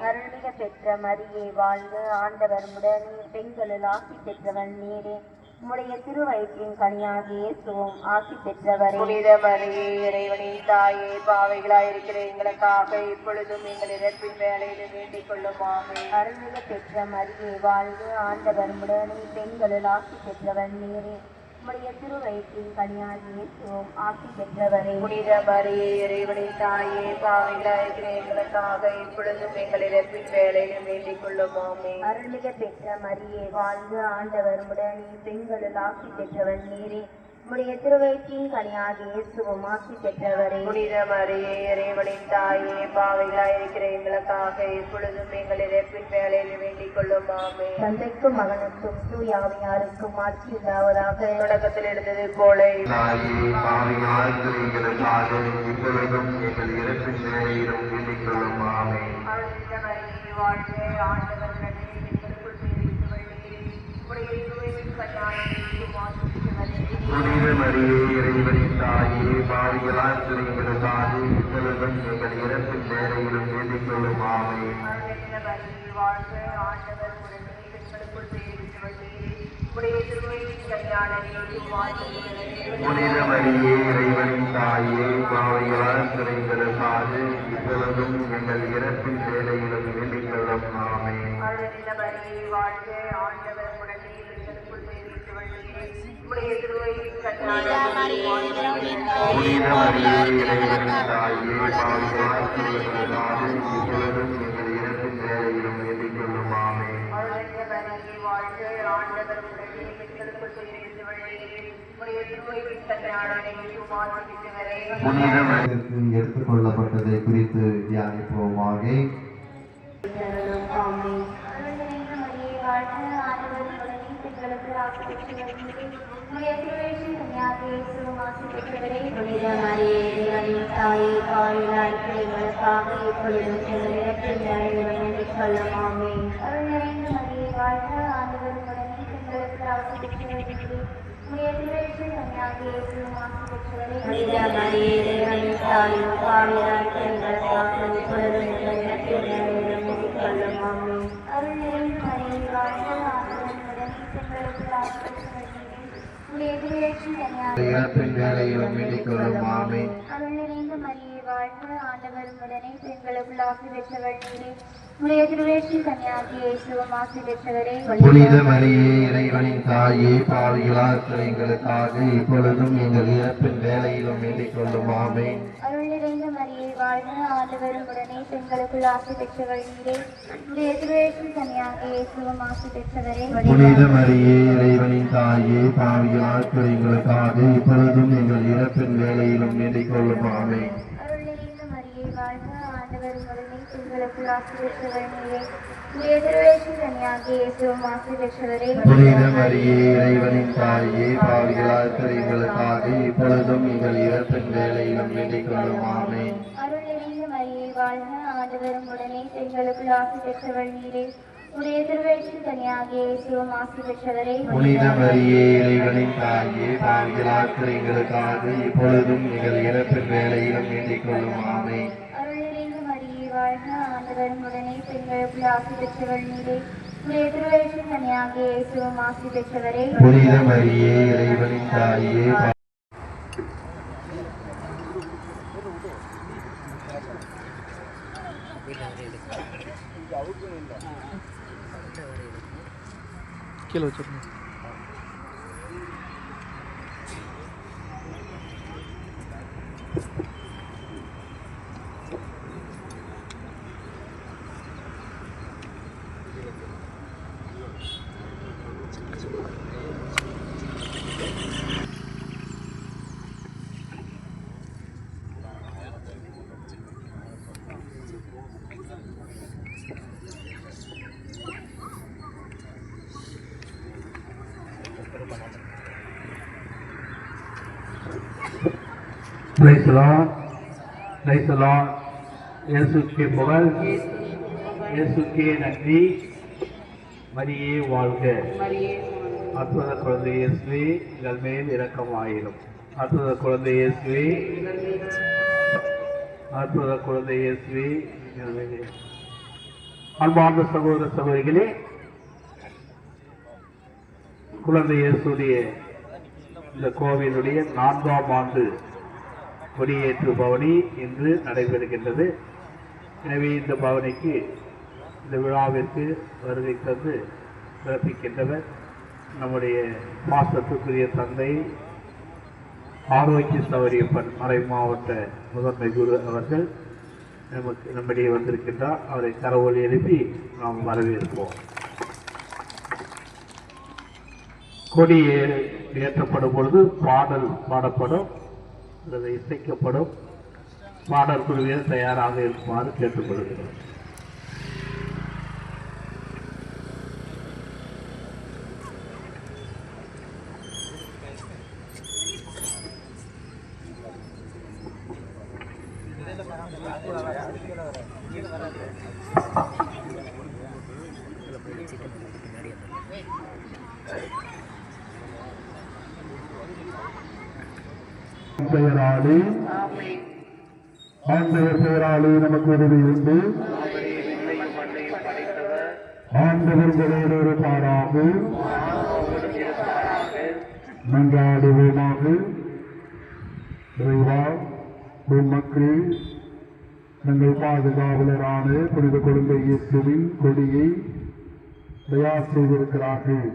அருள்மிக பெற்ற மரியே வாழ்ந்து ஆண்டவர் உடனே பெண்களுள் ஆசி பெற்றவன் நீரே. உம்முடைய திருவயிற்றின் கனியாகிய இயேசுவும் ஆசி பெற்றவரே. புனித மரியே இறைவனின் தாயே பாவைகளாயிருக்கிற எங்களுக்காக இப்பொழுதும் எங்கள் இறப்பின் வேலையில் வேண்டிக் கொள்ளும் ஆமே அருள்மிக பெற்ற மரியே வாழ்க ஆண்டவர் உடனே பெண்களுள் ஆசி பெற்றவன் நீரே. உம்முடைய திருவயிற்றின் கனியாகிய இயேசுவும் ஆசி பெற்றவரே. புனித மரியே இறைவனின் தாயே பாவைகளாயிருக்கிற எங்களுக்காக இப்பொழுதும் எங்கள் இறப்பின் வேலையில் வேண்டிக் கொள்ளும் ஆமே அருள்மிக பெற்ற மரியே வாழ்க ஆண்டவர் உடனே பெண்களுள் ஆசி பெற்றவன் நீரே. உம்முடைய திருவயிற்றின் கனியாகிய இயேசுவும் ஆசி பெற்றவரே. புனித மரியே இறைவனின் தாயே பாவைகளாயிருக்கிற எங்களுக்காக இப்பொழுதும் எங்கள் இறப்பின் வேலையில் தந்தைக்கும் மகனுக்கும் தூயாவியாருக்கும் ஆட்சி உண்டாவதாக தொடக்கத்தில் இருந்தது போல. இப்பொழுதும் எங்கள் இறப்பின் நிலையிலும் வேண்டிக் கொள்ளும் ஆமே புனித மரியே இறைவனின் தாயே பாவிகளாக எங்களுக்காக இப்பொழுதும் எங்கள் இறப்பின் நிலையிலும் வேண்டிக் கொள்ளும் ஆமே வாழ்க ஆண்டவர் உடனே உடைய திருவயிற்றின் புனித மரியே இறைவனின் தாயே பாவிகளாக எங்களுக்காக இப்பொழுதும் எங்கள் இறப்பின் வேலையிலும் வேண்டிக் கொள்ளும் ஆமே அருள்மிக மரியே வாழ்க ஆண்டவர் உடனே உடைய திருவயிற்றின் தாயே பாவிகளாக எங்களுக்காக இப்பொழுதும் எடுத்துக்கொள்ளப்பட்டதை குறித்து தியானிப்போமாக ஆமென். அருள்நிறைந்த மரியே வாழ்க, ஆண்டவர் உடனே பெண்களுக்கு மரியே, வேலையிலும் வேண்டிக் கொள்ளும் ஆமே வாழ்க ஆண்டவர் உடனே பெண்களுக்குள் ஆசி பெற்றவள் நீரே. உடைய திருவேற்றின் கன்னியாகிய இயேசுவும் ஆசி பெற்றவரே. புனித மரியே இறைவனின் தாயே பாவிகளாக எங்களுக்காக இப்பொழுதும் எங்கள் இறப்பின் வேலையிலும் வேண்டிக் கொள்ளும். ஆமே அருள் நிறைந்த மரியே வாழ்க ஆண்டவர் உடனே பெண்களுக்குள் ஆசி பெற்றவள் நீரே. உடைய திருவேற்றின் கன்னியாகிய இயேசுவும் ஆசி பெற்றவரே. புனித மரியே இறைவனின் தாயே பாவிகளாக எங்களுக்காக இப்பொழுதும் எங்கள் இறப்பின் வேலையிலும் வேண்டிக் கொள்ளும். ஆமே அருள் நிறைந்த மரியே வாழ்க ஆண்டவர் உடனே பெண்களுக்குள் ஆசி பெற்றவள் நீரே உடைய திருவேற்றின் கன்னியாகிய இயேசுவும் ஆசி பெற்றவரே புனித மரியே இறைவனின் தாயே பாவிகளாக எங்களுக்காக இப்பொழுதும் எங்கள் இறப்பின் வேலையிலும் வேண்டிக் கொள்ளும். ஆமே வாழ்க ஆண்டவரும் உடனே பெண்களுக்குள் ஆசி பெற்றவள் நீரே. உடைய திருவயிற்றின் கனியாகிய இயேசுவும் ஆசி பெற்றவரே. புனித மரியே இறைவனின் தாயே பாவிகளாக எங்களுக்காக இப்பொழுதும் எங்கள் இறப்பின் வேலையிலும் வேண்டிக் கொள்ளும். ஆமே வாழ்க ஆண்டவரும் உடனே பெண்களுக்குள் ஆசி பெற்றவள் நீரே. உடைய திருவயிற்றின் கனியாகிய இயேசுவும் ஆசி பெற்றவரே. புனித மரியே இறைவனின் தாயே Praise the Lord. Praise இயேசுக்கே புகழ் இயேசுக்கே நன்றி மரியே வாழ்க அற்புத குழந்தை இயேசுவே எங்கள் மேல் இரக்கமாயிரும் அற்புத குழந்தை இயேசுவே அற்புத குழந்தை இயேசுவே அன்பார்ந்த சகோதர சகோதரிகளே குழந்தை இயேசுடைய இந்த கோவிலுடைய நான்காம் ஆண்டு கொடியேற்று பவனி இன்று நடைபெறுகின்றது. எனவே இந்த பவனிக்கு இந்த விழாவிற்கு வருகை தந்து பிறப்பிக்கின்றவர் நம்முடைய பாசத்துக்குரிய தந்தை ஆரோக்கிய சௌரியப்பன் மறை மாவட்ட முதன்மை குரு அவர்கள் நமக்கு நம்மிடையே வந்திருக்கின்றார். அவரை கரவொலி எழுப்பி நாம் வரவேற்போம். கொடி ஏற்றப்படும் பொழுது பாடல் பாடப்படும். அல்லது இசைக்கப்படும் பாடல் குழுவில் தயாராக இருக்குமாறு கேட்டுக்கொள்கிறோம். பெயராலே ஆண்டவர் பெயராலே நமக்கு உதவி உண்டு. ஆண்டவர் உங்களோடு பாராக நன்றாடுவோமாக இறைவா உன் மக்கள் தங்கள் பாதுகாவலரான புனித குழந்தை இயேசுவின் கொடியை தயார் செய்திருக்கிறார்கள்.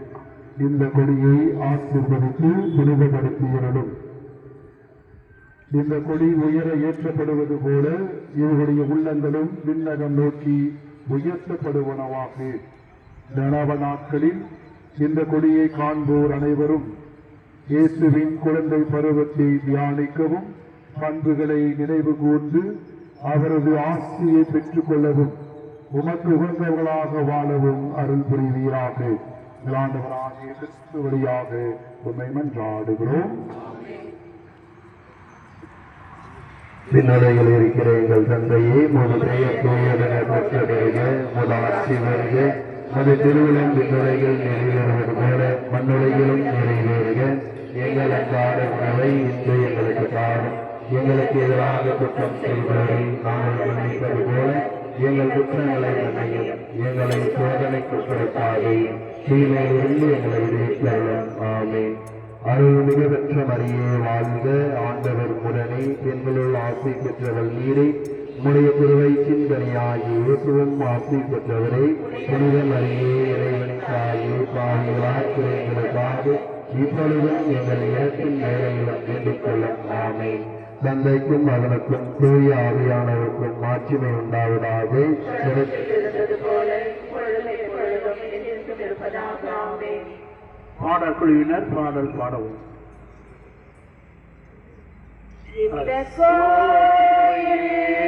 இந்த கொடியை ஆசீர்வதித்து புனிதப்படுத்தியருளும் இந்த கொடி உயர ஏற்றப்படுவது போல இவருடைய உள்ளங்களும் விண்ணகம் நோக்கி உயர்த்தப்படுவனவாக நனவ நாட்களில் இந்த கொடியை காண்போர் அனைவரும் இயேசுவின் குழந்தை பருவத்தை தியானிக்கவும் பண்புகளை நினைவு கூர்ந்து அவரது ஆஸ்தியை பெற்றுக் கொள்ளவும் உமக்கு உகந்தவர்களாக வாழவும் அருள் புரிவீராக. ஆண்டவராகிய வழியாக உண்மை மன்றாடுகிறோம். பின்னடையில் இருக்கிற எங்கள் தந்தையை முது பெயர் தூயதென பெற்றடைக முது ஆட்சி வருக மது திருவிழம் விண்ணுரைகள் நிறைவேறுவது போல மண்ணுரையிலும் நிறைவேறுக. எங்கள் அன்றாட உணவை இன்று எங்களுக்கு தாரும் எங்களுக்கு எதிராக குற்றம் செய்வதை நாங்கள் மன்னிப்பது போல எங்கள் குற்றங்களை மன்னியும். எங்களை சோதனைக்கு உட்படுத்தாதே தீமையிலிருந்து எங்களை விடுவித்தருளும். ஆமேன். அருள்மிக பெற்ற மரியே வாழ்க ஆண்டவர் முரணை பெண்களுள் ஆசை பெற்றவள் நீரை. உம்முடைய குருவை சிந்தனையாகி இயேசுவும் ஆசை பெற்றவரை. புனித மரியே இறைவனின் தாயே பாவிகளாக எங்களுக்காக இப்பொழுதும் எங்கள் இடத்தின் வேலையிலும் வேண்டிக் கொள்ளும். ஆமை தந்தைக்கும் மகனுக்கும் தூய ஆவியானவருக்கும் மாட்சிமை உண்டாவதாக. பாடல் குழுவினர் பாடல் பாடவும். இந்த கோயில்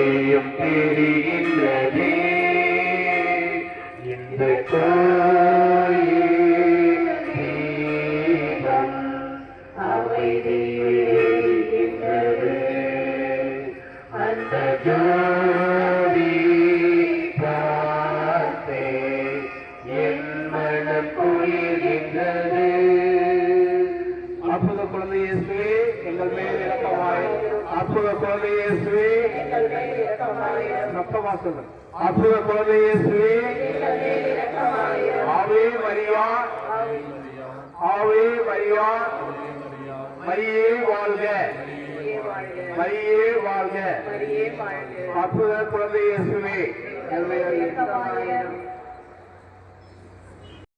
இதயம் தெரிகின்றதே. இந்த காயம் அமைதியே அந்த ஜாதி பார்த்தே என் மனம் குளிர்கின்றது. அற்புத குழந்தையே எங்கள் மேல் இறக்கமாய். அற்புத குழந்தையே ரத்தவாசல் சொல்லு அற்புத குழந்தை ஆவே மரியா. ஆவே மரியா. மரியே வாழ்க. மரியே வாழ்க. மரியே வாழ்க அற்புத